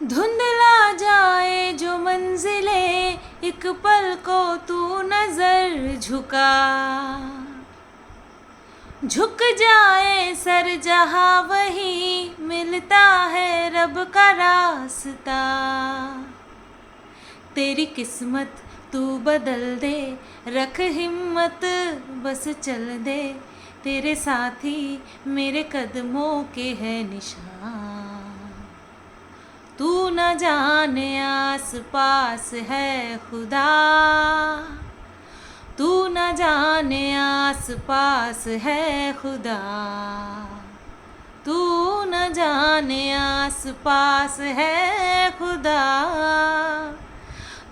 धुंधला जाए जो मंजिले, एक पल को तू नज़र झुका। झुक जाए सर जहाँ वही, मिलता है रब का रास्ता। तेरी किस्मत तू बदल दे, रख हिम्मत बस चल दे। तेरे साथी मेरे कदमों के है निशान। तू न जाने आस पास है खुदा तू न जाने आस पास है खुदा तू न जाने आस पास है खुदा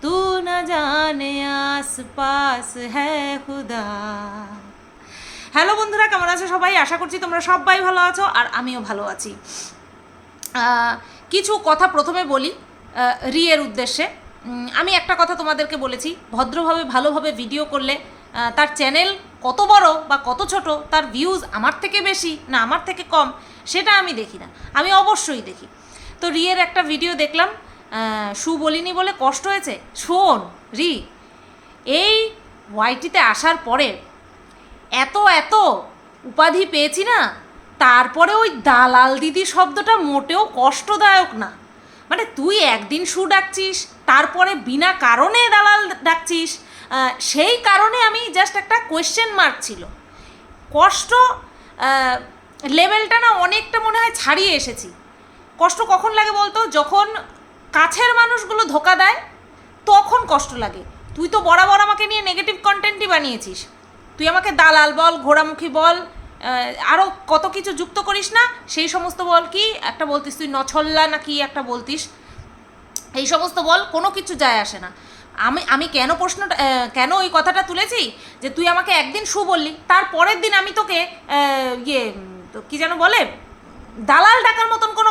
तू न जाने आस पास है खुदा হ্যালো বন্ধুরা কেমন আছো সবাই আশা করছি তোমরা সবাই ভালো আছো আর আমিও ভালো আছি আহ, কিছু কথা প্রথমে বলি রিয়ের উদ্দেশ্যে। আমি একটা কথা তোমাদেরকে বলেছি, ভদ্রভাবে, ভালোভাবে ভিডিও করলে তার চ্যানেল কত বড় বা কত ছোট, তার ভিউজ আমার থেকে বেশি না আমার থেকে কম, সেটা আমি দেখি না। আমি অবশ্যই দেখি। তো রিয়ের একটা ভিডিও দেখলাম সু বলিনি বলে কষ্ট হয়েছে। শোন, রি, এই ওয়াইটিতে আসার পরে এত এত উপাধি পেয়েছি না তারপরে ওই দালাল দিদি শব্দটা মোটেও কষ্টদায়ক না। মানে তুই একদিন সু ডাকছিস, তারপরে বিনা কারণে দালাল ডাকছিস সেই কারণে আমি জাস্ট একটা কোয়েশ্চেন মার্ক ছিল। কষ্ট লেভেলটা না অনেকটা মনে হয় ছাড়িয়ে এসেছি। কষ্ট কখন লাগে বলতো? যখন কাছের মানুষগুলো ধোকা দেয়, তখন কষ্ট লাগে। তুই তো বরাবর আমাকে নিয়ে নেগেটিভ কন্টেন্টই বানিয়েছিস। তুই আমাকে দালাল বল, ঘোড়ামুখী বল আরও কত কিছু যুক্ত করিস না, সেই সমস্ত বল কি একটা বলতিস তুই নছল্লা না কি একটা বলতিস। এই সমস্ত বল কোনো কিছু যায় আসে না। আমি আমি কেন প্রশ্নটা কেন ওই কথাটা তুলেছি? যে তুই আমাকে একদিন শু বললি, তার পরের দিন আমি তোকে ইয়ে কী যেন বলে, দালাল ডাকার মতন কোনো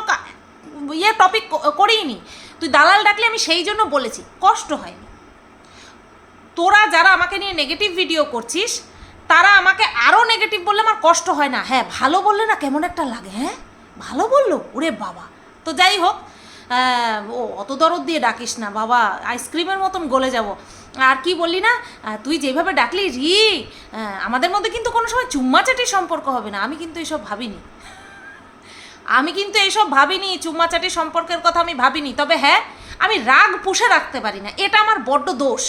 ইয়ে টপিক করিনি তুই দালাল ডাকলে আমি সেই জন্য বলেছি, কষ্ট হয়নি। তোরা যারা আমাকে নিয়ে নেগেটিভ ভিডিও করছিস তারা আমাকে আরও নেগেটিভ বললে আমার কষ্ট হয় না। হ্যাঁ ভালো বললে না কেমন একটা লাগে হ্যাঁ? ভালো বলল? ওরে বাবা। তো যাই হোক ও অত দরদ দিয়ে ডাকিস না, বাবা। আইসক্রিমের মতন গলে যাব। আর কি বললি না তুই যেভাবে ডাকলি, রি আমাদের মধ্যে কিন্তু কোনো সময় চুম্মাচাটির সম্পর্ক হবে না। আমি কিন্তু এসব ভাবিনি। আমি কিন্তু এইসব ভাবিনি চুম্মাচাটি সম্পর্কের কথা আমি ভাবিনি। তবে হ্যাঁ আমি রাগ পুষে রাখতে পারি না। এটা আমার বড্ড দোষ।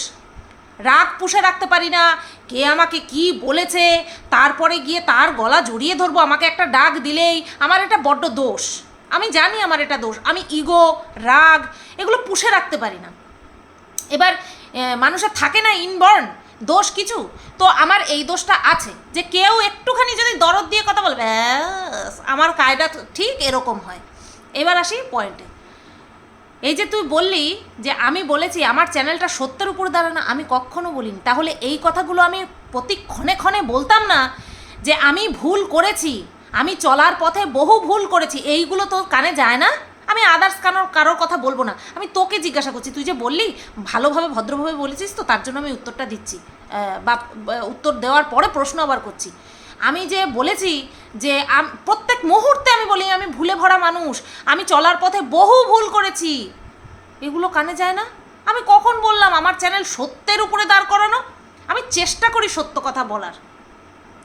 রাগ পুষে রাখতে পারি না। কে আমাকে কি বলেছে? তারপরে গিয়ে তার গলা জড়িয়ে ধরবো, আমাকে একটা ডাক দিলেই। আমার এটা বড্ড দোষ। আমি জানি আমার এটা দোষ। আমি ইগো, রাগ, এগুলো পুষে রাখতে পারি না। এবার মানুষের থাকে না ইনবর্ন দোষ কিছু? তো আমার এই দোষটা আছে যে কেউ একটুখানি যদি দরদ দিয়ে কথা বলবে আমার কায়দা ঠিক এরকম হয়। এবার আসি পয়েন্টে এই যে তুই বললি যে আমি বলেছি আমার চ্যানেলটা সত্যের উপর দাঁড়ায় না, আমি কখনো বলিনি। তাহলে এই কথাগুলো আমি প্রতি ক্ষণে ক্ষণে বলতাম না যে আমি ভুল করেছি, আমি চলার পথে বহু ভুল করেছি, এইগুলো তো কানে যায় না? আমি আদার্স কারোর কারোর কথা বলব না। আমি তোকে জিজ্ঞাসা করছি, তুই যে বললি ভালোভাবে, ভদ্রভাবে বলেছিস তো তার জন্য আমি উত্তরটা দিচ্ছি। বা, উত্তর দেওয়ার পরে প্রশ্ন আবার করছি। আমি যে বলেছি যে প্রত্যেক মুহূর্তে আমি বলি, আমি ভুলে ভরা মানুষ, আমি চলার পথে বহু ভুল করেছি। এগুলো কানে যায় না? আমি কখন বললাম, আমার চ্যানেল সত্যের উপরে দাঁড় করানো? আমি চেষ্টা করি সত্য কথা বলার।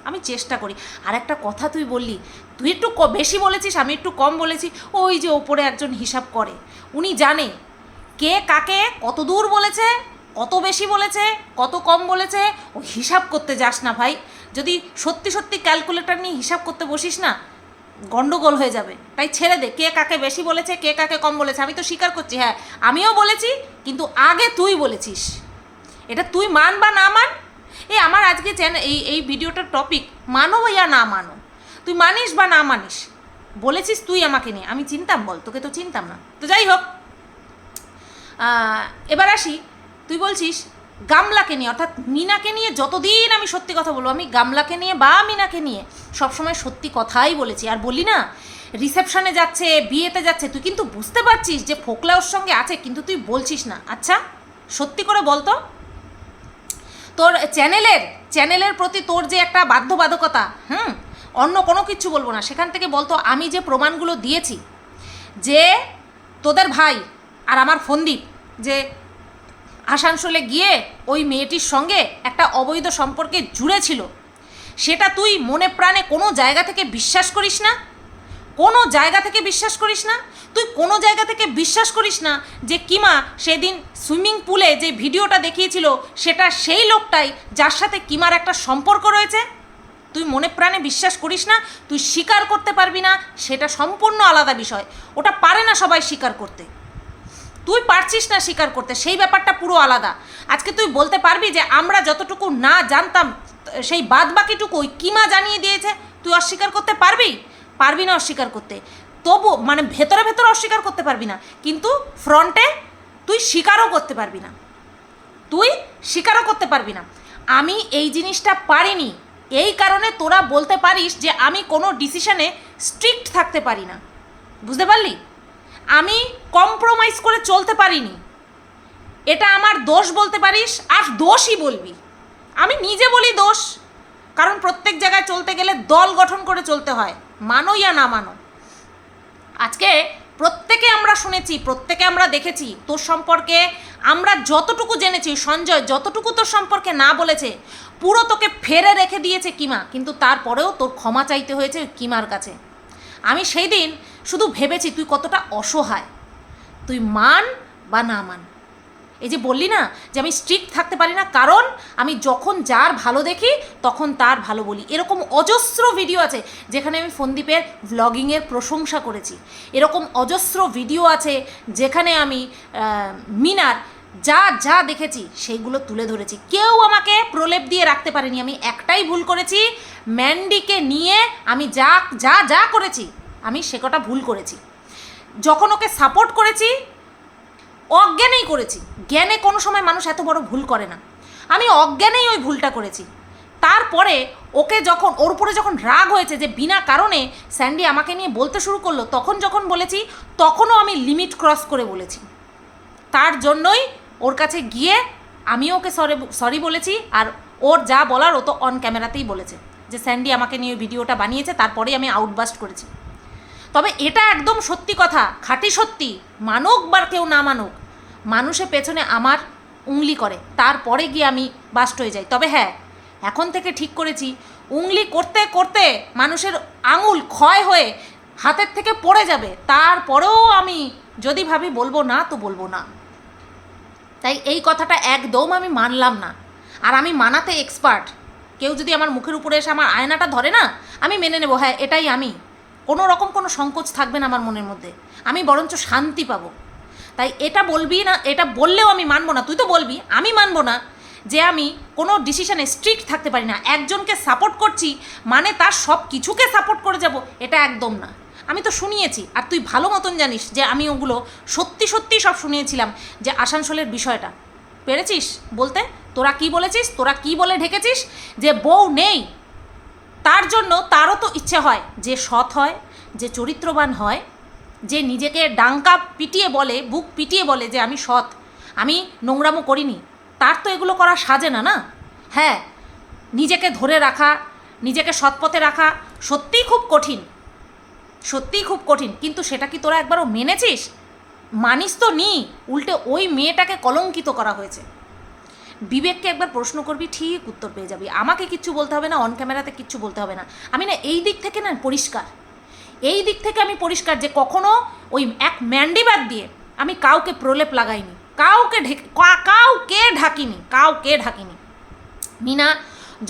আমি চেষ্টা করি। আর একটা কথা তুই বললি, তুই একটু বেশি বলেছিস, আমি একটু কম বলেছি, ওই যে ওপরে একজন হিসাব করে। উনি জানে কে কাকে কত দূর বলেছে, কত বেশি বলেছে, কত কম বলেছে, ও হিসাব করতে যাস না ভাই। যদি সত্যি সত্যি ক্যালকুলেটর নিয়ে হিসাব করতে বসিস না, গন্ডগোল হয়ে যাবে। তাই ছেড়ে দে, কে কাকে বেশি বলেছে, কে কাকে কম বলেছে। আমি তো স্বীকার করছি হ্যাঁ আমিও বলেছি, কিন্তু আগে তুই বলেছিস। এটা তুই মান বা না মান? এই আমার আজকে চ্যানেল এই এই ভিডিওটার টপিক মানো ইয়া না মানো? তুই মানিস বা না মানিস? বলেছিস তুই আমাকে নিয়ে, আমি চিনতাম বল, তোকে তো চিনতাম না। তো যাই হোক এবার আসি, তুই বলছিস গামলাকে নিয়ে, অর্থাৎ মিনাকে নিয়ে যতদিন আমি সত্যি কথা বলব, আমি গামলাকে নিয়ে বা মিনাকে নিয়ে সবসময় সত্যি কথাই বলেছি। আর বলি না রিসেপশনে যাচ্ছে, বিয়েতে যাচ্ছে, তুই কিন্তু বুঝতে পারছিস যে ফোকলা ওর সঙ্গে আছে, কিন্তু তুই বলছিস না। আচ্ছা সত্যি করে বলতো তোর চ্যানেলের চ্যানেলের প্রতি তোর যে একটা বাধ্যবাধকতা, হুম, অন্য কোনো কিছু বলব না। সেখান থেকে বলতো আমি যে প্রমাণগুলো দিয়েছি, যে তোদের ভাই আর আমার ফন্দীপ, যে আসানসোলে গিয়ে ওই মেয়েটির সঙ্গে একটা অবৈধ সম্পর্কে জুড়ে ছিল। সেটা তুই মনে প্রাণে কোনো জায়গা থেকে বিশ্বাস করিস না? কোনো জায়গা থেকে বিশ্বাস করিস না? তুই কোনো জায়গা থেকে বিশ্বাস করিস না যে কিমা সেদিন সুইমিং পুলে যে ভিডিওটা দেখিয়েছিল, সেটা সেই লোকটাই যার সাথে কিমার একটা সম্পর্ক রয়েছে? তুই মনে প্রাণে বিশ্বাস করিস না? তুই স্বীকার করতে পারবি না? সেটা সম্পূর্ণ আলাদা বিষয়। ওটা পারে না সবাই স্বীকার করতে। তুই পারছিস না স্বীকার করতে, সেই ব্যাপারটা পুরো আলাদা। আজকে তুই বলতে পারবি যে আমরা যতটুকু না জানতাম, সেই বাদ বাকিটুকু ওই কিমা জানিয়ে দিয়েছে, তুই অস্বীকার করতে পারবি? পারবি না অস্বীকার করতে। তবু মানে ভেতরে ভেতরে অস্বীকার করতে পারবি না, কিন্তু ফ্রন্টে তুই স্বীকারও করতে পারবি না। তুই স্বীকারও করতে পারবি না। আমি এই জিনিসটা পারিনি। এই কারণে তোরা বলতে পারিস যে আমি কোনো ডিসিশনে স্ট্রিক্ট থাকতে পারি না। বুঝতে পারলি? আমি কম্প্রোমাইজ করে চলতে পারিনি। এটা আমার দোষ বলতে পারিস, আর দোষই বলবি। আমি নিজে বলি দোষ, কারণ প্রত্যেক জায়গায় চলতে গেলে দল গঠন করে চলতে হয় মানো ইয়া না মানো। আজকে প্রত্যেকে আমরা শুনেছি, প্রত্যেকে আমরা দেখেছি, তোর সম্পর্কে আমরা যতটুকু জেনেছি, সঞ্জয় যতটুকু তোর সম্পর্কে না বলেছে, পুরো তোকে ফেরে রেখে দিয়েছে কিমা, কিন্তু তারপরেও তোর ক্ষমা চাইতে হয়েছে কিমার কাছে। আমি সেই দিন শুধু ভেবেছি তুই কতটা অসহায়। তুই মান বা না মান। এই যে বললি না যে আমি স্ট্রিক্ট থাকতে পারি না, কারণ আমি যখন যার ভালো দেখি, তখন তার ভালো বলি। এরকম অজস্র ভিডিও আছে যেখানে আমি ফন্দীপের ভ্লগিংয়ের প্রশংসা করেছি। এরকম অজস্র ভিডিও আছে যেখানে আমি মিনার যা যা দেখেছি সেইগুলো তুলে ধরেছি। কেউ আমাকে প্রলেপ দিয়ে রাখতে পারেনি। আমি একটাই ভুল করেছি ম্যান্ডিকে নিয়ে আমি যা যা যা করেছি আমি সে কটা ভুল করেছি। যখন ওকে সাপোর্ট করেছি, অজ্ঞানেই করেছি। জ্ঞানে কোনো সময় মানুষ এত বড় ভুল করে না। আমি অজ্ঞানেই ওই ভুলটা করেছি। তারপরে ওকে যখন, ওর উপরে যখন রাগ হয়েছে যে বিনা কারণে স্যান্ডি আমাকে নিয়ে বলতে শুরু করল, তখন যখন বলেছি, তখনও আমি লিমিট ক্রস করে বলেছি। তার জন্যই ওর কাছে গিয়ে আমিও ওকে সরি সরি বলেছি, আর ওর যা বলার ও তো অন ক্যামেরাতেই বলেছে। যে স্যান্ডি আমাকে নিয়ে ভিডিওটা বানিয়েছে, তারপরেই আমি আউটবাস্ট করেছি। তবে এটা একদম সত্যি কথা, খাঁটি সত্যি, মানুক বা কেউ না মানুক। মানুষের পেছনে আমার উংলি করে তারপরে গিয়ে আমি বাস্ট হয়ে যাই। তবে হ্যাঁ এখন থেকে ঠিক করেছি, উংলি করতে করতে মানুষের আঙুল ক্ষয় হয়ে হাতের থেকে পড়ে যাবে তারপরেও আমি যদি ভাবি বলব না, তো বলব না। তাই এই কথাটা একদম আমি মানলাম না। আর আমি মানাতে এক্সপার্ট কেউ যদি আমার মুখের উপরে এসে আমার আয়নাটা ধরে না, আমি মেনে নেব হ্যাঁ এটাই আমি। কোনো রকম কোনো সংকোচ থাকবে না আমার মনের মধ্যে। আমি বরঞ্চ শান্তি পাবো। তাই এটা বলবি না, এটা বললেও আমি মানবো না। তুই তো বলবি, আমি মানবো না যে আমি কোনো ডিসিশনে স্ট্রিক্ট থাকতে পারি না। একজনকে সাপোর্ট করছি মানে তার সব কিছুকে সাপোর্ট করে যাব, এটা একদম না। আমি তো শুনিয়েছি, আর তুই ভালো মতন জানিস যে আমি ওগুলো সত্যি সত্যি সব শুনিয়েছিলাম যে আসানসোলের বিষয়টা। পেরেছিস? বলতে তোরা কি বলেছিস, তোরা কি বলে ঢেকেছিস? যে বউ নেই তার জন্য তারও তো ইচ্ছে হয় যে সৎ হয়, যে চরিত্রবান হয়, যে নিজেকে ডাঙ্কা পিটিয়ে বলে, বুক পিটিয়ে বলে যে আমি সৎ, আমি নোংরামো করিনি। তার তো এগুলো করা সাজে না না? হ্যাঁ নিজেকে ধরে রাখা, নিজেকে সৎপথে রাখা সত্যিই খুব কঠিন, সত্যিই খুব কঠিন। কিন্তু সেটা কি তোরা একবারও মেনেছিস? মানিস তো নি, উল্টে ওই মেয়েটাকে কলঙ্কিত করা হয়েছে। বিবেককে একবার প্রশ্ন করবি, ঠিক উত্তর পেয়ে যাবি। আমাকে কিচ্ছু বলতে হবে না অন ক্যামেরাতে কিচ্ছু বলতে হবে না। আমি না এই দিক থেকে না পরিষ্কার। এই দিক থেকে আমি পরিষ্কার যে কখনো ওই এক ম্যান্ডি বাদ দিয়ে আমি কাউকে প্রলেপ লাগাইনি। কাউকে কাউকে ঢাকিনি কাউকে ঢাকিনি। মিনা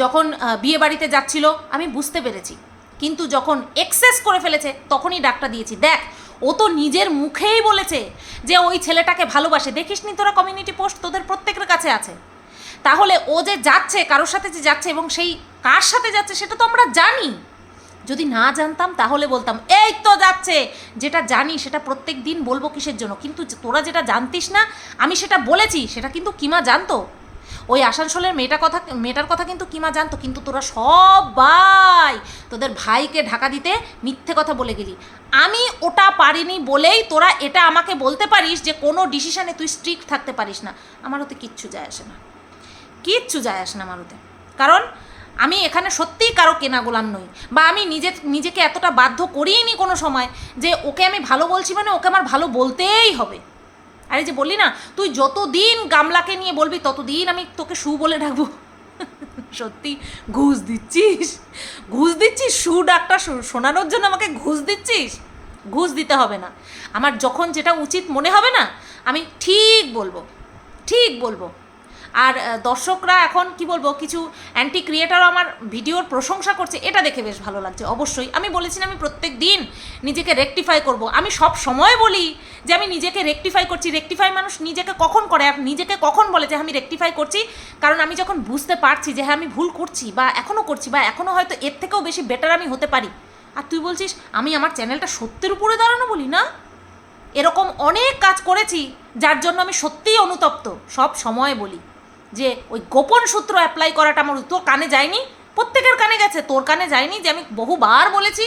যখন বিয়ে বাড়িতে যাচ্ছিল, আমি বুঝতে পেরেছি। কিন্তু যখন এক্সেস করে ফেলেছে, তখনই ডাকটা দিয়েছি। দেখ, ও তো নিজের মুখেই বলেছে যে ওই ছেলেটাকে ভালোবাসে। দেখিসনি তোরা কমিউনিটি পোস্ট তোদের প্রত্যেকের কাছে আছে। তাহলে ও যে যাচ্ছে, কারোর সাথে যে যাচ্ছে এবং সেই কার সাথে যাচ্ছে সেটা তো আমরা জানি। যদি না জানতাম তাহলে বলতাম, এই তো যাচ্ছে। যেটা জানি সেটা প্রত্যেক দিন বলব কিসের জন্য? কিন্তু তোরা যেটা জানতিস না, আমি সেটা বলেছি, সেটা কিন্তু কিমা জানতো। ওই আসানসোলের মেয়েটার কথা মেয়েটার কথা কিন্তু কিমা জানতো, কিন্তু তোরা সবাই তোদের ভাইকে ঢাকা দিতে মিথ্যে কথা বলে গেলি। আমি ওটা পারিনি বলেই তোরা এটা আমাকে বলতে পারিস যে কোনো ডিসিশনে তুই স্ট্রিক্ট থাকতে পারিস না। আমার ওতে কিচ্ছু যায় আসে না। কিচ্ছু যায় আসে না আমার ওতে কারণ আমি এখানে সত্যিই কারও কেনা গোলাম নই। বা আমি নিজে, নিজেকে এতটা বাধ্য করিনি কোনো সময় যে ওকে আমি ভালো বলছি মানে ওকে আমার ভালো বলতেই হবে। আরে যে বললি না, তুই যতদিন গামলাকে নিয়ে বলবি ততদিন আমি তোকে সু বলে ডাকবো। সত্যি, ঘুষ দিচ্ছিস? ঘুষ দিচ্ছিস? সু ডাকটা শোনানোর জন্য আমাকে ঘুষ দিচ্ছিস? ঘুষ দিতে হবে না। আমার যখন যেটা উচিত মনে হবে না, আমি ঠিক বলব ঠিক বলব। আর দর্শকরা এখন কি বলব, কিছু অ্যান্টি ক্রিয়েটারও আমার ভিডিওর প্রশংসা করছে, এটা দেখে বেশ ভালো লাগছে, অবশ্যই। আমি বলেছি আমি প্রত্যেক দিন নিজেকে রেকটিফাই করব। আমি সব সময় বলি যে আমি নিজেকে রেকটিফাই করছি। রেকটিফাই মানুষ নিজেকে কখন করে? নিজেকে কখন বলে যে আমি রেকটিফাই করছি? কারণ আমি যখন বুঝতে পারছি যে হ্যাঁ আমি ভুল করছি বা এখনও করছি বা এখনও হয়তো এর থেকেও বেশি বেটার আমি হতে পারি। আর তুই বলছিস, আমি আমার চ্যানেলটা সত্যের উপরে দাঁড়ানো বলি না? এরকম অনেক কাজ করেছি, যার জন্য আমি সত্যিই অনুতপ্ত। সব সময় বলি। যে ওই গোপন সূত্র অ্যাপ্লাই করাটা আমার তোর কানে যায়নি? প্রত্যেকের কানে গেছে, তোর কানে যায়নি যে আমি বহুবার বলেছি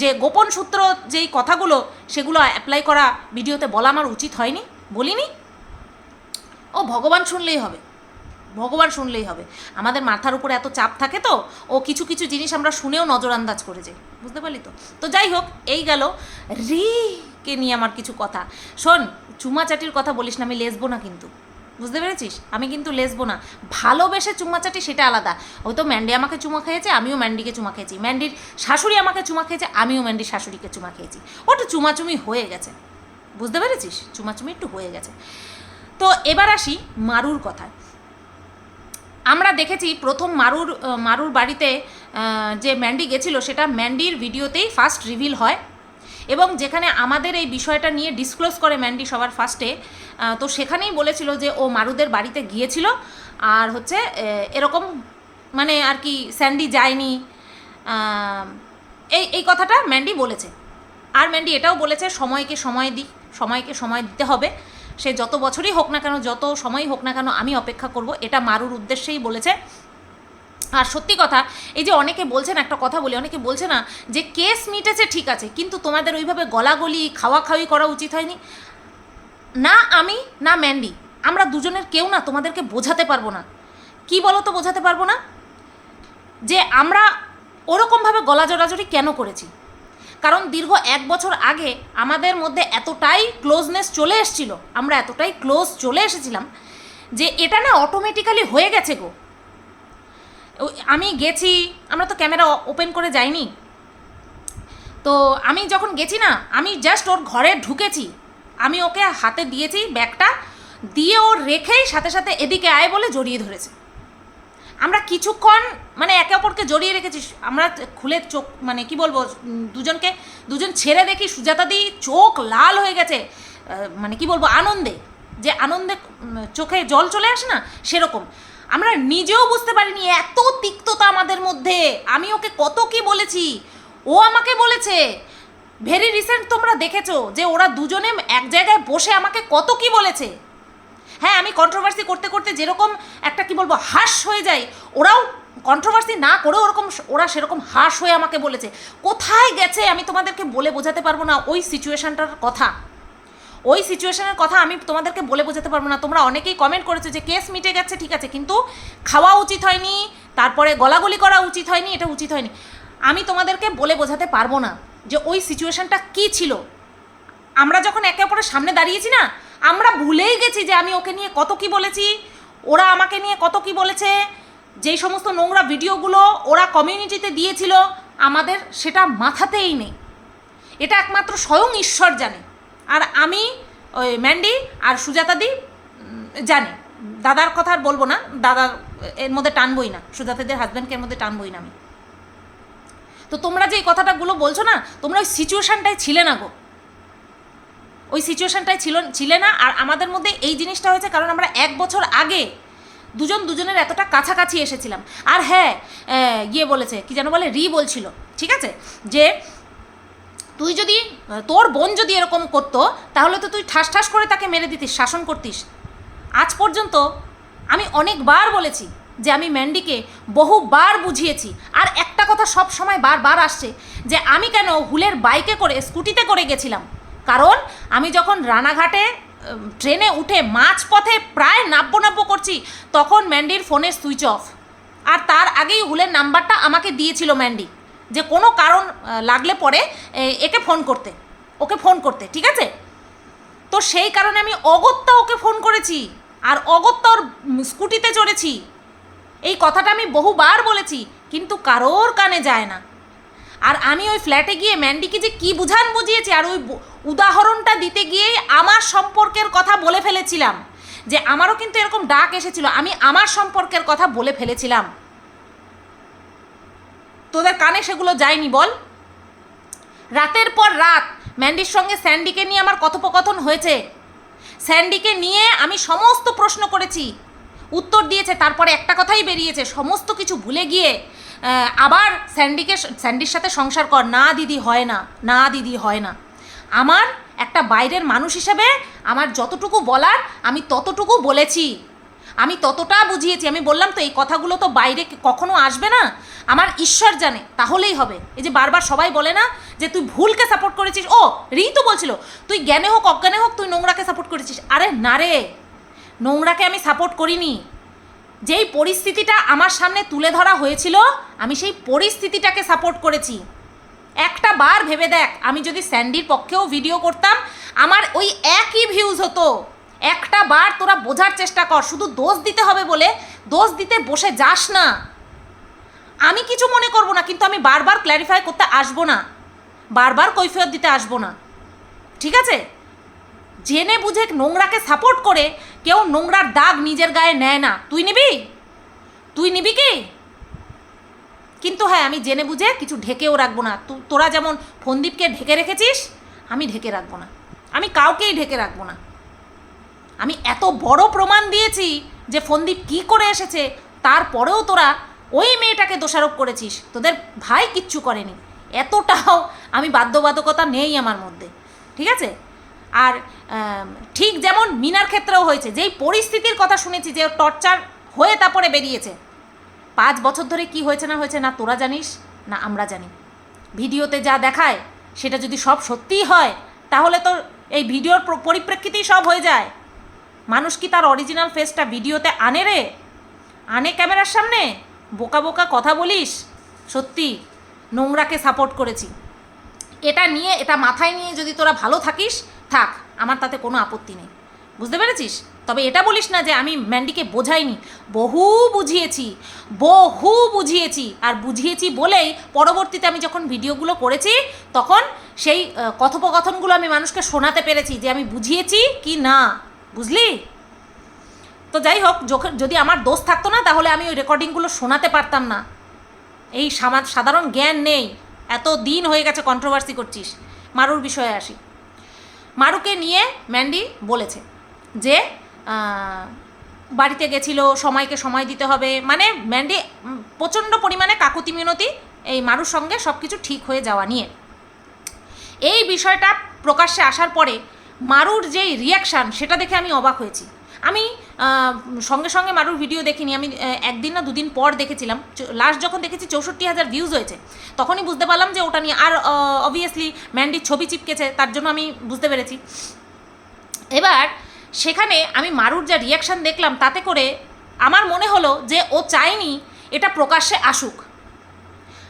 যে গোপন সূত্র যেই কথাগুলো সেগুলো অ্যাপ্লাই করা ভিডিওতে বলা আমার উচিত হয়নি? বলিনি? ও ভগবান শুনলেই হবে। ভগবান শুনলেই হবে। আমাদের মাথার উপরে এত চাপ থাকে তো, ও কিছু কিছু জিনিস আমরা শুনেও নজরআন্দাজ করে যাই। বুঝতে পারলি তো? তো যাই হোক, এই গেল রিকে নিয়ে আমার কিছু কথা। শোন, চুমাচাটির কথা বলিস না, আমি লেসবো না কিন্তু। বুঝতে পেরেছিস? আমি কিন্তু লেসবো না। ভালোবেসে চুমাচাটি সেটা আলাদা। ওই তো ম্যান্ডি আমাকে চুমা খেয়েছে, আমিও ম্যান্ডিকে চুমা খেয়েছি। ম্যান্ডির শাশুড়ি আমাকে চুমা খেয়েছে, আমিও ম্যান্ডির শাশুড়িকে চুমা খেয়েছি। ওটা চুমাচুমি হয়ে গেছে। বুঝতে পেরেছিস? চুমাচুমি একটু হয়ে গেছে। তো এবার আসি মারুর কথায়। আমরা দেখেছি প্রথম মারুর মারুর বাড়িতে যে ম্যান্ডি গেছিল, সেটা ম্যান্ডির ভিডিওতেই ফার্স্ট রিভিল হয়। এবং যেখানে আমাদের এই বিষয়টা নিয়ে ডিসক্লোজ করে ম্যান্ডি সবার ফার্স্টে তো সেখানেই বলেছিল যে ও মারুদের বাড়িতে গিয়েছিল। আর হচ্ছে এরকম মানে আর কি স্যান্ডি যায়নি। এই এই কথাটা ম্যান্ডি বলেছে। আর ম্যান্ডি এটাও বলেছে, সময়কে সময় দিই, সময়কে সময় দিতে হবে। সে যত বছরই হোক না কেন, যত সময়ই হোক না কেন আমি অপেক্ষা করব, এটা মারুর উদ্দেশ্যেই বলেছে। আর সত্যি কথা, এই যে অনেকে বলছেন, একটা কথা বলি, অনেকে বলছে না যে কেস মিটেছে ঠিক আছে, কিন্তু তোমাদের ওইভাবে গলাগলি খাওয়া খাওয়ি করা উচিত হয়নি। না আমি, না ম্যান্ডি, আমরা দুজনের কেউ না, তোমাদেরকে বোঝাতে পারব না। কি বলো তো বোঝাতে পারব না? যে আমরা ওরকমভাবে গলা জড়াজড়ি কেন করেছি? কারণ দীর্ঘ এক বছর আগে আমাদের মধ্যে এতটাই ক্লোজনেস চলে এসেছিল, আমরা এতটাই ক্লোজ চলে এসেছিলাম, যে এটা না অটোমেটিক্যালি হয়ে গেছে গো। আমি গেছি, আমরা তো ক্যামেরা ওপেন করে যাইনি। তো আমি যখন গেছি না, আমি জাস্ট ওর ঘরে ঢুকেছি। আমি ওকে হাতে দিয়েছি ব্যাগটা, দিয়ে ওর রেখেই সাথে সাথে এদিকে আয় বলে জড়িয়ে ধরেছে। আমরা কিছুক্ষণ মানে একে অপরকে জড়িয়ে রেখেছি, আমরা খুলে চোখ মানে কি বলব, দুজনকে, দুজন ছেড়ে দেখি, সুজাতা দি, চোখ লাল হয়ে গেছে মানে কি বলব, আনন্দে। যে আনন্দে চোখে জল চলে আসে না, সেরকম। আমরা নিজেও বুঝতে পারিনি এত তিক্ততা আমাদের মধ্যে। আমি ওকে কত কি বলেছি? ও আমাকে বলেছে, ভেরি রিসেন্ট তোমরা দেখেছ যে ওরা দুজনে এক জায়গায় বসে আমাকে কত কি বলেছে? হ্যাঁ আমি কন্ট্রোভার্সি করতে করতে যেরকম একটা কি বলব হাস হয়ে যায় ওরাও কন্ট্রোভার্সি না করে ওরকম ওরা সেরকম হাস হয়ে আমাকে বলেছে। কোথায় গেছে আমি তোমাদেরকে বলে বোঝাতে পারব না ওই সিচুয়েশনটার কথা। ওই সিচুয়েশনের কথা আমি তোমাদেরকে বলে বোঝাতে পারব না। তোমরা অনেকেই কমেন্ট করেছ যে কেস মিটে গেছে, ঠিক আছে, কিন্তু খাওয়া উচিত হয়নি, তারপরে গলাগলি করা উচিত হয়নি, এটা উচিত হয়নি। আমি তোমাদেরকে বলে বোঝাতে পারব না যে ওই সিচুয়েশনটা কী ছিল। আমরা যখন একে অপরের সামনে দাঁড়িয়েছি না, আমরা ভুলেই গেছি যে আমি ওকে নিয়ে কত কি বলেছি, ওরা আমাকে নিয়ে কত কি বলেছে, যেই সমস্ত নোংরা ভিডিওগুলো ওরা কমিউনিটিতে দিয়েছিল, আমাদের সেটা মাথাতেই নেই। এটা একমাত্র স্বয়ং ঈশ্বর জানে। আর আমি, ওই ম্যান্ডি আর সুজাতাদি জানি। দাদার কথা আর বলব না, দাদার এর মধ্যে টানবই না, সুজাতাদের হাজব্যান্ডকে এর মধ্যে টানবই না আমি। তো তোমরা যে এই কথাটাগুলো বলছো না, তোমরা ওই সিচুয়েশনটাই ছিলে না গো। ওই সিচুয়েশনটাই ছিল, ছিলে না, আর আমাদের মধ্যে এই জিনিসটা হয়েছে কারণ আমরা এক বছর আগে দুজন দুজনের এতটা কাছাকাছি এসেছিলাম। আর হ্যাঁ গিয়ে বলেছে, কি যেন বলে, রি বলছিল, ঠিক আছে? যে তুই যদি তোর বোন যদি এরকম করতো, তাহলে তো তুই ঠাস ঠাস করে তাকে মেরে দিতিস, শাসন করতিস। আজ পর্যন্ত আমি অনেকবার বলেছি যে আমি ম্যান্ডিকে বহুবার বুঝিয়েছি। আর একটা কথা সব সময় বারবার আসছে যে আমি কেন হুলের বাইকে করে, স্কুটিতে করে গেছিলাম। কারণ আমি যখন রানাঘাটে ট্রেনে উঠে মাঝপথে প্রায় নাব্য নাব্য করছি, তখন ম্যান্ডির ফোনের সুইচ অফ। আর তার আগেই হুলের নাম্বারটা আমাকে দিয়েছিল ম্যান্ডি। যে কোনো কারণ লাগলে পরে একে ফোন করতে, ওকে ফোন করতে, ঠিক আছে? তো সেই কারণে আমি অগত্যা ওকে ফোন করেছি, আর অগত্যা ওর স্কুটিতে চড়েছি। এই কথাটা আমি বহুবার বলেছি, কিন্তু কারোর কানে যায় না। আর আমি ওই ফ্ল্যাটে গিয়ে ম্যান্ডিকে যে কি বুঝান বুঝিয়েছি, আর ওই উদাহরণটা দিতে গিয়েই আমার সম্পর্কের কথা বলে ফেলেছিলাম, যে আমারও কিন্তু এরকম ডাক এসেছিল, আমি আমার সম্পর্কের কথা বলে ফেলেছিলাম। তোদের কানে সেগুলো যায়নি, বল। রাতের পর রাত ম্যান্ডির সঙ্গে স্যান্ডিকে নিয়ে আমার কথোপকথন হয়েছে। স্যান্ডিকে নিয়ে আমি সমস্ত প্রশ্ন করেছি। উত্তর দিয়েছে, তারপরে একটা কথাই বেরিয়েছে, সমস্ত কিছু ভুলে গিয়ে আবার স্যান্ডিকে স্যান্ডির সাথে সংসার কর। না, দিদি, হয় না। না, দিদি, হয় না। আমার একটা বাইরের মানুষ হিসেবে আমার যতটুকু বলার আমি ততটুকু বলেছি। আমি ততটা বুঝিয়েছি। আমি বললাম তো, এই কথাগুলো তো বাইরে কখনো আসবে না? আমার ঈশ্বর জানে, তাহলেই হবে। এই যে বারবার সবাই বলে না যে তুই ভুলকে সাপোর্ট করেছিস। ও রি তো বলছিল, তুই জ্ঞানে হোক, অজ্ঞানে হোক, তুই নোংরাকে সাপোর্ট করেছিস। আরে না রে, নোংরাকে আমি সাপোর্ট করিনি। যেই পরিস্থিতিটা আমার সামনে তুলে ধরা হয়েছিল, আমি সেই পরিস্থিতিটাকে সাপোর্ট করেছি। একটা বার ভেবে দেখ, আমি যদি স্যান্ডির পক্ষেও ভিডিও করতাম, আমার ওই একই ভিউজ হতো। একটা বার তোরা বোঝার চেষ্টা কর, শুধু দোষ দিতে হবে বলে, দোষ দিতে বসে যাস না। আমি কিছু মনে করব না, কিন্তু আমি বারবার ক্ল্যারিফাই করতে আসব না। বারবার কৈফিয়ত দিতে আসব না। ঠিক আছে? জেনে বুঝে নোংরাকে সাপোর্ট করে কেউ নোংরার দাগ নিজের গায়ে নেয় না। তুই নিবি? তুই নিবি কি? কিন্তু হ্যাঁ আমি জেনে বুঝে কিছু ঢেকেও রাখব না। তোরা যেমন ফন্দীপকে ঢেকে রেখেছিস, আমি ঢেকে রাখব না। আমি কাউকেই ঢেকে রাখব না। আমি এত বড় প্রমাণ দিয়েছি যে ফন্দীপ কি করে এসেছে, তারপরেও তোরা ওই মেয়েটাকে দোষারোপ করেছিস। তোদের ভাই কিচ্ছু করেনি। এতটাও আমি বাধ্যবাধকতা নেই আমার মধ্যে। ঠিক আছে? আর ঠিক যেমন মিনার ক্ষেত্রেও হয়েছে, যেই পরিস্থিতির কথা শুনেছি, যে টর্চার হয়ে তারপরে বেরিয়েছে। পাঁচ বছর ধরে কি হয়েছে না হয়েছে না তোরা জানিস, না আমরা জানি। ভিডিওতে যা দেখায়, সেটা যদি সব সত্যিই হয়, তাহলে তো এই ভিডিওর পরিপ্রেক্ষিতেই সব হয়ে যায়। মানুষ কি তার অরিজিনাল ফেসটা ভিডিওতে আনে রে? আনে ক্যামেরার সামনে? বোকা বোকা কথা বলিস? সত্যি, নোংরাকে সাপোর্ট করেছি। এটা নিয়ে, এটা মাথায় নিয়ে যদি তোরা ভালো থাকিস, থাক, আমার তাতে কোনো আপত্তি নেই। বুঝতে পেরেছিস? তবে এটা বলিস না যে আমি ম্যান্ডিকে বোঝাইনি। বহু বুঝিয়েছি বহু বুঝিয়েছি, আর বুঝিয়েছি বলেই পরবর্তীতে আমি যখন ভিডিওগুলো করেছি, তখন সেই কথোপকথনগুলো আমি মানুষকে শোনাতে পেরেছি যে আমি বুঝিয়েছি কি না। বুঝলি? তো যাই হোক যদি আমার দোষ থাকতো না, তাহলে আমি ওই রেকর্ডিংগুলো শোনাতে পারতাম না। এই সাধারণ জ্ঞান নেই। এত দিন হয়ে গেছে কন্ট্রোভার্সি করছিস। মারুর বিষয়ে আসি। মারুকে নিয়ে ম্যান্ডি বলেছে যে বাড়িতে গেছিল, সময়কে সময় দিতে হবে। মানে ম্যান্ডি প্রচণ্ড পরিমাণে কাকুতি মিনতি এই মারুর সঙ্গে সব কিছু ঠিক হয়ে যাওয়া নিয়ে। এই বিষয়টা প্রকাশ্যে আসার পরে মারুর যেই রিয়াকশান সেটা দেখে আমি অবাক হয়েছি। আমি সঙ্গে সঙ্গে মারুর ভিডিও দেখিনি, আমি একদিন না দুদিন পর দেখেছিলাম লাস্ট যখন দেখেছি চৌষট্টি হাজার ভিউজ হয়েছে, তখনই বুঝতে পারলাম যে ওটা নিয়ে আর অবভিয়াসলি ম্যান্ডির ছবি চিপকেছে, তার জন্য আমি বুঝতে পেরেছি। এবার সেখানে আমি মারুর যা রিয়াকশান দেখলাম, তাতে করে আমার মনে হলো যে ও চায়নি এটা প্রকাশ্যে আসুক।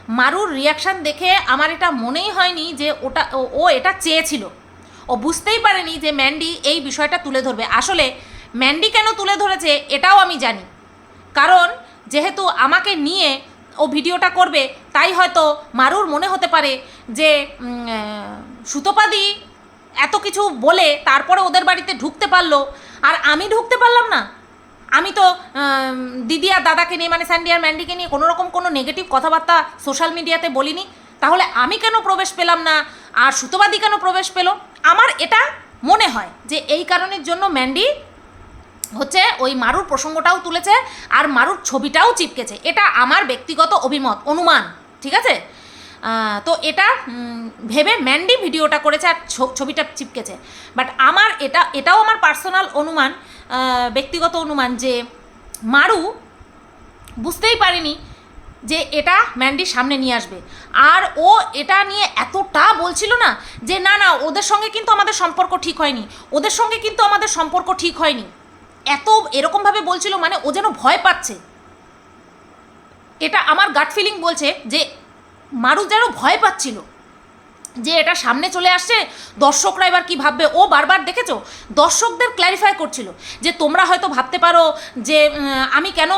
মারুর রিয়াকশান দেখে আমার এটা মনেই হয়নি যে ওটা, ও- এটা চেয়েছিল। ও বুঝতেই পারেনি যে ম্যান্ডি এই বিষয়টা তুলে ধরবে। আসলে ম্যান্ডি কেন তুলে ধরেছে এটাও আমি জানি। কারণ যেহেতু আমাকে নিয়ে ও ভিডিওটা করবে, তাই হয়তো মারুর মনে হতে পারে যে সুতোপাদি এত কিছু বলে তারপরে ওদের বাড়িতে ঢুকতে পারল। আর আমি ঢুকতে পারলাম না। আমি তো দিদি আর দাদাকে নিয়ে মানে স্যান্ডি আর ম্যান্ডিকে নিয়ে কোনো রকম কোনো নেগেটিভ কথাবার্তা সোশ্যাল মিডিয়াতে বলিনি। তাহলে আমি কেন প্রবেশ পেলাম না? আর সুতোবাদী কেন প্রবেশ পেল? আমার এটা মনে হয় যে এই কারণের জন্য ম্যান্ডি হচ্ছে ওই মারুর প্রসঙ্গটাও তুলেছে আর মারুর ছবিটাও চিপকেছে। এটা আমার ব্যক্তিগত অভিমত, অনুমান, ঠিক আছে? তো এটা ভেবে ম্যান্ডি ভিডিওটা করেছে আর ছবিটা চিপকেছে। বাট আমার এটা, এটাও আমার পার্সোনাল অনুমান ব্যক্তিগত অনুমান যে মারু বুঝতেই পারিনি যে এটা ম্যান্ডির সামনে নিয়ে আসবে। আর ও এটা নিয়ে এতটা বলছিল না যে না না, ওদের সঙ্গে কিন্তু আমাদের সম্পর্ক ঠিক হয়নি। ওদের সঙ্গে কিন্তু আমাদের সম্পর্ক ঠিক হয়নি। এত এরকমভাবে বলছিল মানে ও যেন ভয় পাচ্ছে। এটা আমার গাট ফিলিং বলছে যে মারু যেন ভয় পাচ্ছিল। যে এটা সামনে চলে আসছে, দর্শকরা এবার কি ভাববে? ও বারবার দেখেছ? দর্শকদের ক্ল্যারিফাই করছিল যে তোমরা হয়তো ভাবতে পারো যে আমি কেন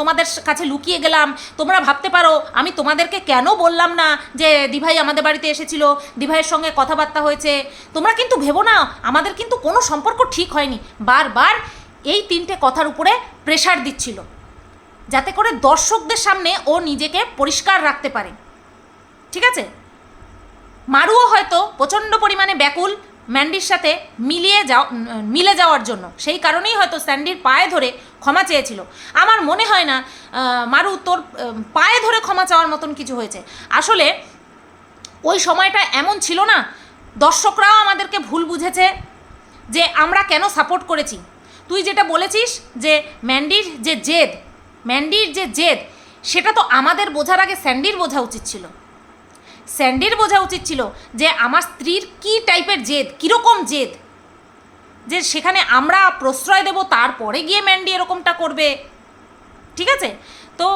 তোমাদের কাছে লুকিয়ে গেলাম? তোমরা ভাবতে পারো, আমি তোমাদেরকে কেন বললাম না যে দিভাই আমাদের বাড়িতে এসেছিল, দিভাইয়ের সঙ্গে কথাবার্তা হয়েছে? তোমরা কিন্তু ভেবো না, আমাদের কিন্তু কোনো সম্পর্ক ঠিক হয়নি। বারবার এই তিনটে কথার উপরে প্রেশার দিচ্ছিল, যাতে করে দর্শকদের সামনে ও নিজেকে পরিষ্কার রাখতে পারে। ঠিক আছে? মারুও হয়তো প্রচণ্ড পরিমাণে ব্যাকুল ম্যান্ডির সাথে মিলিয়ে যাও মিলে যাওয়ার জন্য। সেই কারণেই হয়তো স্যান্ডির পায়ে ধরে ক্ষমা চেয়েছিল। আমার মনে হয় না মারু তোর পায়ে ধরে ক্ষমা চাওয়ার মতন কিছু হয়েছে। আসলে ওই সময়টা এমন ছিল না, দর্শকরাও আমাদেরকে ভুল বুঝেছে যে আমরা কেন সাপোর্ট করেছি। তুই যেটা বলেছিস যে ম্যান্ডির যে জেদ, ম্যান্ডির যে জেদ, সেটা তো আমাদের বোঝার আগে স্যান্ডির বোঝা উচিত ছিল। স্যান্ডির বোঝা উচিত ছিল যে আমার স্ত্রীর কি টাইপের জেদ, কীরকম জেদ? যে সেখানে আমরা প্রশ্রয় দেব, তারপরে গিয়ে ম্যান্ডি এরকমটা করবে। ঠিক আছে? তো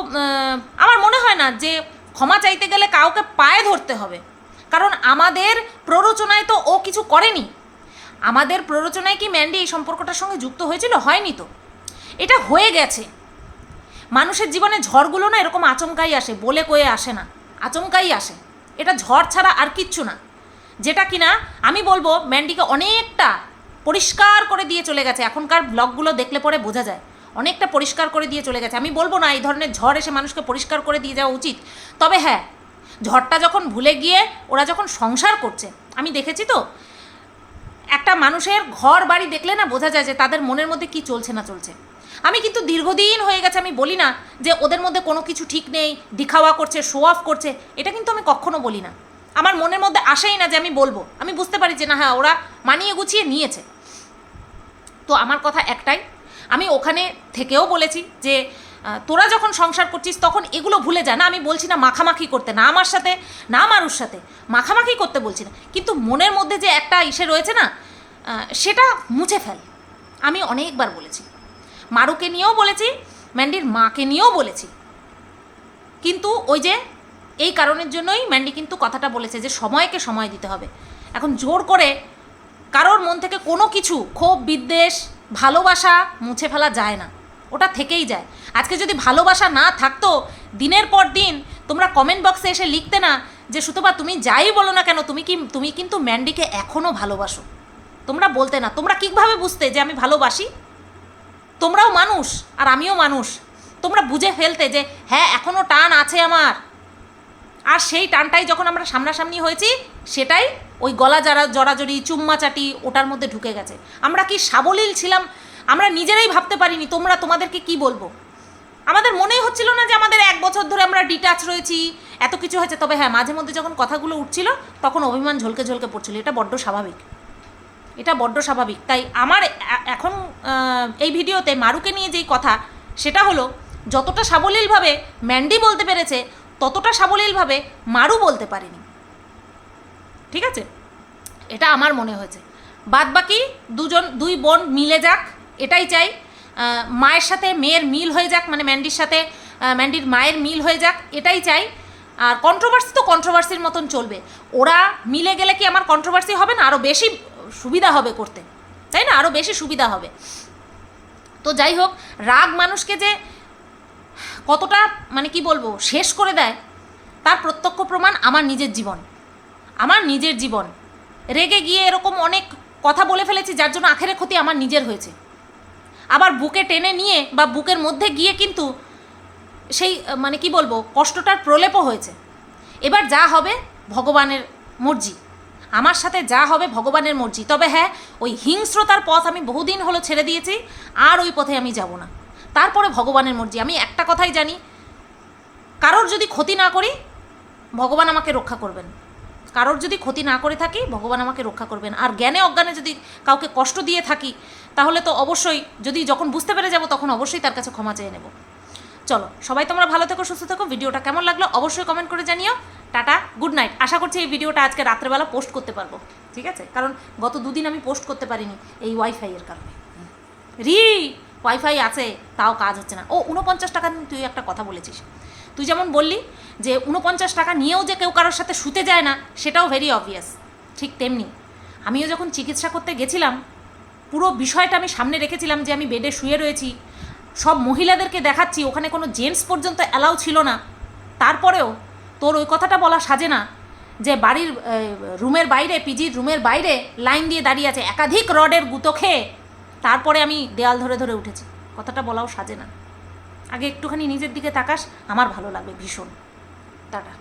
আমার মনে হয় না যে ক্ষমা চাইতে গেলে কাউকে পায়ে ধরতে হবে। কারণ আমাদের প্ররোচনায় তো ও কিছু করেনি। আমাদের প্ররোচনায় কি ম্যান্ডি এই সম্পর্কটার সঙ্গে যুক্ত হয়েছিল? হয়নি তো। এটা হয়ে গেছে। মানুষের জীবনে ঝড়গুলো না এরকম আচমকাই আসে, বলে কয়ে আসে না। আচমকাই আসে। এটা ঝড় ছাড়া আর কিচ্ছু না। যেটা কিনা আমি বলব, ম্যান্ডিকে অনেকটা পরিষ্কার করে দিয়ে চলে গেছে। এখনকার ব্লগগুলো দেখলে পরে বোঝা যায়। অনেকটা পরিষ্কার করে দিয়ে চলে গেছে। আমি বলব না, এই ধরনের ঝড় এসে মানুষকে পরিষ্কার করে দিয়ে যাওয়া উচিত। তবে হ্যাঁ ঝড়টা যখন ভুলে গিয়ে ওরা যখন সংসার করছে, আমি দেখেছি তো একটা মানুষের ঘর বাড়ি দেখলে না বোঝা যায় যে তাদের মনের মধ্যে কি চলছে না চলছে। আমি কিন্তু দীর্ঘদিন হয়ে গেছে, আমি বলি না যে ওদের মধ্যে কোনো কিছু ঠিক নেই, দিখাওয়া করছে শো অফ করছে, এটা কিন্তু আমি কখনো বলি না। আমার মনের মধ্যে আসেই না যে আমি বলব। আমি বুঝতে পারি যে না হ্যাঁ ওরা মানিয়ে গুছিয়ে নিয়েছে। তো আমার কথা একটাই, আমি ওখানে থেকেও বলেছি যে তোরা যখন সংসার করছিস, তখন এগুলো ভুলে যা না, আমি বলছি না মাখামাখি করতে, না আমার সাথে, না মারুর সাথে। মাখামাখি করতে বলছি না। কিন্তু মনের মধ্যে যে একটা ইসে রয়েছে না সেটা মুছে ফেল। আমি অনেকবার বলেছি। মারুকে নিয়েও বলেছি, ম্যান্ডির মাকে নিয়েও বলেছি। কিন্তু ওই যে, এই কারণের জন্যই ম্যান্ডি কিন্তু কথাটা বলেছে যে সময়কে সময় দিতে হবে। এখন জোর করে কারোর মন থেকে কোনো কিছু, ক্ষোভ, বিদ্বেষ, ভালোবাসা মুছে ফেলা যায় না। ওটা থেকেই যায়। আজকে যদি ভালোবাসা না থাকতো, দিনের পর দিন তোমরা কমেন্ট বক্সে এসে লিখতে না যে, সুতপা, তুমি যাই বলো না কেন, তুমি কি, তুমি কিন্তু ম্যান্ডিকে এখনও ভালোবাসো। তোমরা বলতে না। তোমরা কীভাবে বুঝতে যে, আমি ভালোবাসি? তোমরাও মানুষ, আর আমিও মানুষ। তোমরা বুঝে ফেলতে যে হ্যাঁ এখনও টান আছে আমার। আর সেই টানটাই যখন আমরা সামনাসামনি হয়েছি, সেটাই ওই গলা যারা জড়াজড়ি চুম্মাচাটি ওটার মধ্যে ঢুকে গেছে। আমরা কি সাবলীল ছিলাম? আমরা নিজেরাই ভাবতে পারিনি তোমরা তোমাদেরকে কি বলব? আমাদের মনেই হচ্ছিল না যে আমাদের এক বছর ধরে আমরা ডিটাচ রয়েছি। এত কিছু হয়েছে। তবে হ্যাঁ মাঝে মধ্যে যখন কথাগুলো উঠছিল, তখন অভিমান ঝলকে ঝলকে পড়ছিল। এটা বড্ড স্বাভাবিক। এটা বড্ড স্বাভাবিক। তাই আমার এখন এই ভিডিওতে মারুকে নিয়ে যেই কথা, সেটা হলো, যতটা সাবলীলভাবে ম্যান্ডি বলতে পেরেছে, ততটা সাবলীলভাবে মারু বলতে পারেনি। ঠিক আছে? এটা আমার মনে হয়েছে। বাদ বাকি দুজন, দুই বোন মিলে যাক, এটাই চাই। মায়ের সাথে মেয়ের মিল হয়ে যাক মানে ম্যান্ডির সাথে ম্যান্ডির মায়ের মিল হয়ে যাক, এটাই চাই। আর কন্ট্রোভার্সি তো কন্ট্রোভার্সির মতন চলবে। ওরা মিলে গেলে কি আমার কন্ট্রোভার্সি হবে না? আরও বেশি সুবিধা হবে করতে। তাই না? আরও বেশি সুবিধা হবে। তো যাই হোক, রাগ মানুষকে যে কতটা মানে কি বলব, শেষ করে দেয়, তার প্রত্যক্ষ প্রমাণ আমার নিজের জীবন। আমার নিজের জীবন। রেগে গিয়ে এরকম অনেক কথা বলে ফেলেছি, যার জন্য আখেরে ক্ষতি আমার নিজের হয়েছে। আবার বুকে টেনে নিয়ে বা বুকের মধ্যে গিয়ে কিন্তু সেই মানে কি বলব, কষ্টটার প্রলেপও হয়েছে। এবার যা হবে ভগবানের মর্জি। আমার সাথে যা হবে ভগবানের মর্জি। তবে হ্যাঁ ওই হিংস্রতার পথ আমি বহুদিন হলো ছেড়ে দিয়েছি, আর ওই পথে আমি যাব না। তারপরে ভগবানের মর্জি। আমি একটা কথাই জানি, কারোর যদি ক্ষতি না করি, ভগবান আমাকে রক্ষা করবেন। কারোর যদি ক্ষতি না করে থাকি, ভগবান আমাকে রক্ষা করবেন। আর জ্ঞানে অজ্ঞানে যদি কাউকে কষ্ট দিয়ে থাকি, তাহলে তো অবশ্যই যদি যখন বুঝতে পেরে যাব, তখন অবশ্যই তার কাছে ক্ষমা চেয়ে নেব। চলো, সবাই তোমরা ভালো থেকো, সুস্থ থেকো। ভিডিওটা কেমন লাগল অবশ্যই কমেন্ট করে জানিও। টাটা গুড নাইট আশা করছি এই ভিডিওটা আজকে রাত্রেবেলা পোস্ট করতে পারব। ঠিক আছে? কারণ গত দুদিন আমি পোস্ট করতে পারিনি এই ওয়াইফাইয়ের কারণে। রি ওয়াইফাই আছে, তাও কাজ হচ্ছে না। ও উনপঞ্চাশ টাকা তুই একটা কথা বলেছিস। তুই যেমন বললি যে উনপঞ্চাশ টাকা নিয়েও যে কেউ কারোর সাথে শুতে যায় না, সেটাও ভেরি অবভিয়াস ঠিক তেমনি। আমিও যখন চিকিৎসা করতে গেছিলাম, পুরো বিষয়টা আমি সামনে রেখেছিলাম যে আমি বেডে শুয়ে রয়েছি, সব মহিলাদেরকে দেখাচ্ছি, ওখানে কোনো জেন্টস পর্যন্ত অ্যালাউ ছিল না। তারপরেও তোর ওই কথাটা বলা সাজে না যে বাড়ির রুমের বাইরে পিজির রুমের বাইরে লাইন দিয়ে দাঁড়িয়ে আছে, একাধিক রডের গুঁতো খেয়ে তারপরে আমি দেয়াল ধরে ধরে উঠেছি। কথাটা বলাও সাজে না। আগে একটুখানি নিজের দিকে তাকাস আমার ভালো লাগবে ভীষণ। টাটা।